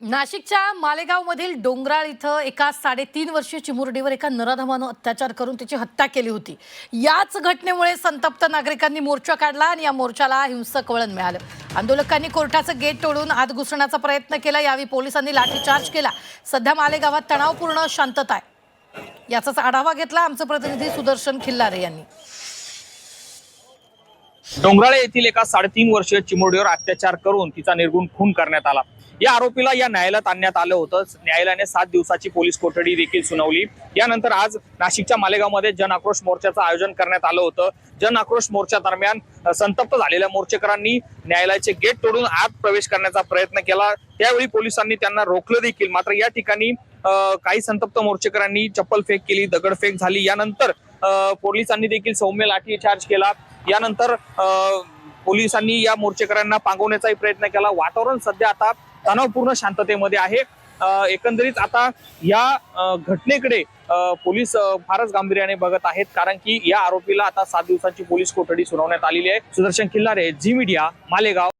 नाशिकच्या मालेगावमधील डोंगराळ इथं एका साडेतीन वर्षीय चिमुरडीवर एका नराधमानं अत्याचार करून त्याची हत्या केली होती. याच घटनेमुळे संतप्त नागरिकांनी मोर्चा काढला आणि या मोर्चाला हिंसक वळण मिळालं. आंदोलकांनी कोर्टाचं गेट तोडून आत घुसण्याचा प्रयत्न केला. यावेळी पोलिसांनी लाठीचार्ज केला. सध्या मालेगावात तणावपूर्ण शांतता आहे. याचाच आढावा घेतला आमचे प्रतिनिधी सुदर्शन खिल्लारे यांनी. डोंगराळे येथील एका साडेतीन वर्षीय चिमुरडीवर अत्याचार करून तिचा निर्गुण खून करण्यात आला. या आरोपीला या न्यायालयात आणण्यात आलं होतं न्यायालयाने सात दिवसाची पोलीस कोठडी देखील सुनावली. यानंतर आज नाशिकच्या मालेगावमध्ये जन आक्रोश मोर्चाचं आयोजन करण्यात आलं होतं. जन आक्रोश मोर्चा दरम्यान संतप्त झालेल्या मोर्चेकरांनी न्यायालयाचे गेट तोडून आत प्रवेश करण्याचा प्रयत्न केला. त्यावेळी पोलिसांनी त्यांना रोखलं देखील. मात्र या ठिकाणी काही संतप्त मोर्चेकरांनी चप्पल फेक केली दगडफेक झाली. यानंतर पोलिसांनी देखील सौम्य लाठीचार्ज केला. यानंतर पोलिसांनी या मोर्चेकऱ्यांना पांगवण्याचाही प्रयत्न केला. वातावरण सध्या आता तणावपूर्ण शांततेमध्ये आहे. एकंदरीत आता या घटनेकडे पोलीस फारच गांभीर्याने बघत आहेत. कारण की या आरोपीला आता सात दिवसांची पोलीस कोठडी सुनावण्यात आलेली आहे. सुदर्शन खिल्लारे झी मीडिया मालेगाव.